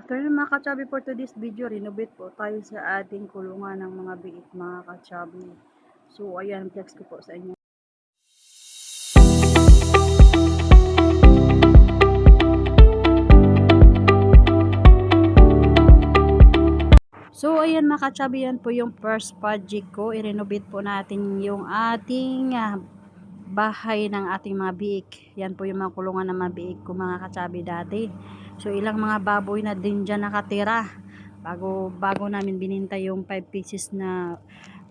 Afternoon mga kachabi for today's video, renovate po tayo sa ating kulungan ng mga biik mga kachabi. So ayan, flex ko po sa inyo. So ayan mga kachabi, yan po yung first project ko. I-renovate po natin yung ating ah, bahay ng ating mga biik. Yan po yung mga kulungan ng mga biik ko mga kachabi dati. So ilang mga baboy na din dyan nakatira. Bago, bago namin bininta yung 5 pieces na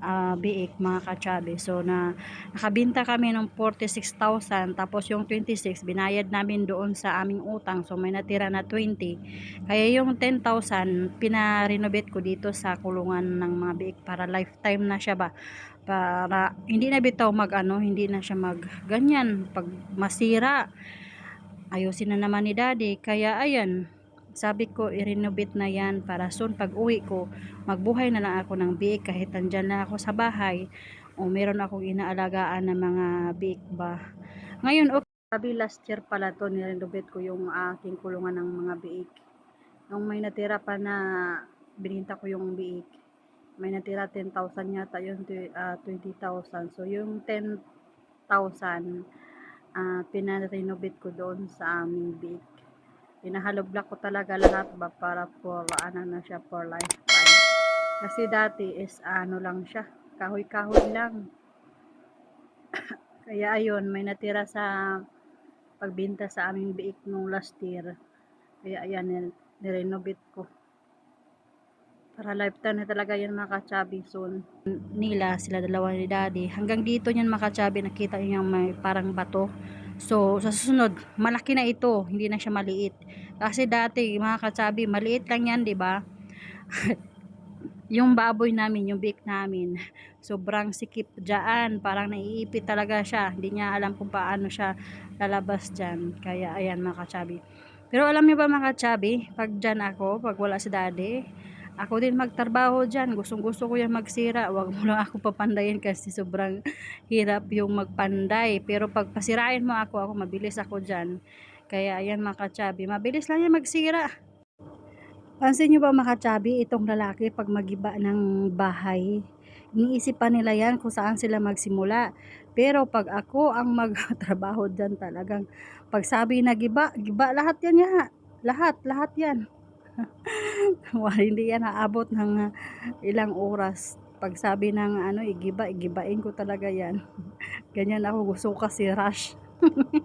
ah, biik mga kachabi. So na nakabinta kami ng 46,000 tapos yung 26 binayad namin doon sa aming utang. So may natira na 20. Kaya yung 10,000 pina-renovate ko dito sa kulungan ng mga biik para lifetime na siya ba para hindi na bitaw mag ano, hindi na siya mag ganyan pag masira. Ayusin na naman ni daddy. Kaya ayan, sabi ko i-renovate na yan para soon pag uwi ko, magbuhay na lang ako ng biik kahit andyan na ako sa bahay o meron akong inaalagaan na mga biik ba. Ngayon, okay. Sabi last year pala to, nirenovate ko yung aking kulungan ng mga biik. Nung may natira pa na bininta ko yung biik, may natira 10,000 yata yun, tw- ah, 20,000. So, yung 10,000, ah pinarenovate ko doon sa aming biik. Pinahalo block ko talaga lahat ba para for ano na siya for lifetime. Kasi dati is ano lang siya, kahoy-kahoy lang. Kaya ayun, may natira sa pagbinta sa aming biik nung last year. Kaya ayan, nirenovate ko. Para lifetime na talaga yan mga kachabi soon. Nila, sila dalawa ni daddy. Hanggang dito yan mga kachabi, nakita yung may parang bato. So, sa susunod, malaki na ito. Hindi na siya maliit. Kasi dati, mga kachabi, maliit lang yan, di ba? yung baboy namin, yung beak namin, sobrang sikip dyan. Parang naiipit talaga siya. Hindi niya alam kung paano siya lalabas dyan. Kaya, ayan mga kachabi. Pero alam niyo ba mga kachabi, pag dyan ako, pag wala si daddy, ako din magtrabaho dyan. Gustong gusto ko yan magsira. Huwag mo lang ako papandayin kasi sobrang hirap yung magpanday. Pero pag pasirain mo ako, ako mabilis ako dyan. Kaya ayan mga kachabi, mabilis lang yan magsira. Pansin nyo ba mga kachabi, itong lalaki pag magiba ng bahay, iniisip pa nila yan kung saan sila magsimula. Pero pag ako ang magtrabaho dyan talagang, pag sabi na giba, giba lahat yan ya. Lahat, lahat yan. Hindi yan aabot ng ah, ilang oras. Pag sabi ng ano, igiba, igibain ko talaga yan. Ganyan ako, gusto kasi rush.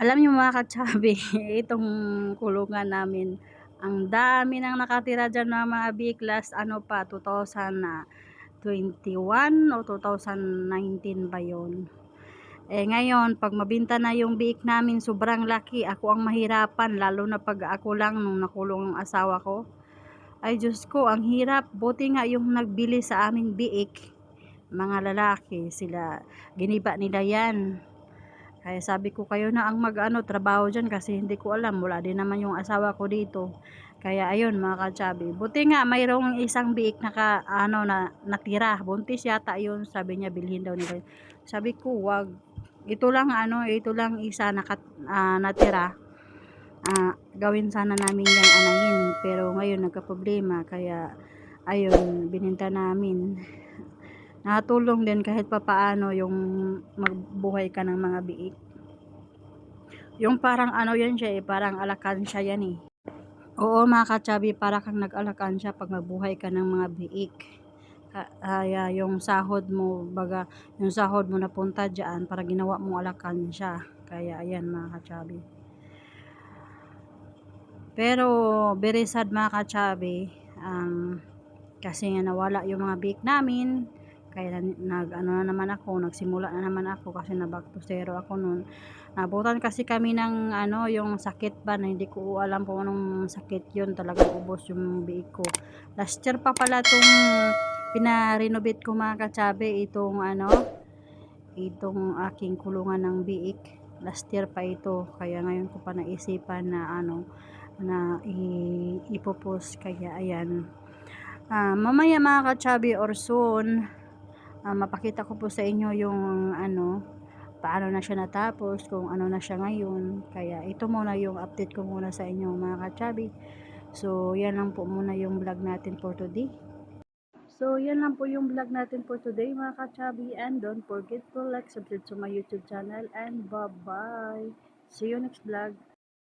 Alam niyo mga katsabi, itong kulungan namin, ang dami nang nakatira dyan ng mga biklas, ano pa, 2021 o 2019 ba yun? Eh ngayon, pag mabinta na yung biik namin, sobrang laki. Ako ang mahirapan, lalo na pag ako lang nung nakulong ang asawa ko. Ay Diyos ko, ang hirap. Buti nga yung nagbili sa aming biik, mga lalaki, sila, giniba nila yan. Kaya sabi ko kayo na ang mag-ano, trabaho dyan kasi hindi ko alam. Wala din naman yung asawa ko dito. Kaya ayun mga kachabi. Buti nga mayroong isang biik na ka, ano, na, natira. Buntis yata yun. Sabi niya bilhin daw nila. Sabi ko wag. Ito lang ano, ito lang isa na ah, natira. Ah, gawin sana namin yung anahin. Pero ngayon nagka-problema. Kaya ayun, bininta namin nakatulong din kahit papaano yung magbuhay ka ng mga biik. Yung parang ano yan siya eh, parang alakansya yan eh. Oo mga katsabi, para kang nag-alakansya pag magbuhay ka ng mga biik. Kaya yung sahod mo, baga, yung sahod mo napunta dyan para ginawa mong alakansya. Kaya ayan mga katsabi. Pero very sad mga katsabi, um, kasi nga nawala yung mga biik namin, kaya nag ano na naman ako nagsimula na naman ako kasi na back to zero ako noon nabutan kasi kami ng ano yung sakit ba na hindi ko alam kung anong sakit yun talagang ubos yung biik ko last year pa pala itong pinarenovate ko mga katsabe itong ano itong aking kulungan ng biik last year pa ito kaya ngayon ko pa naisipan na ano na ipopos kaya ayan uh, mamaya mga katsabi or soon uh, mapakita ko po sa inyo yung ano paano na siya natapos, kung ano na siya ngayon. Kaya ito muna yung update ko muna sa inyo mga kachabi. So, yan lang po muna yung vlog natin for today. So, yan lang po yung vlog natin for today mga kachabi. And don't forget to like, subscribe to my YouTube channel. And bye-bye. See you next vlog.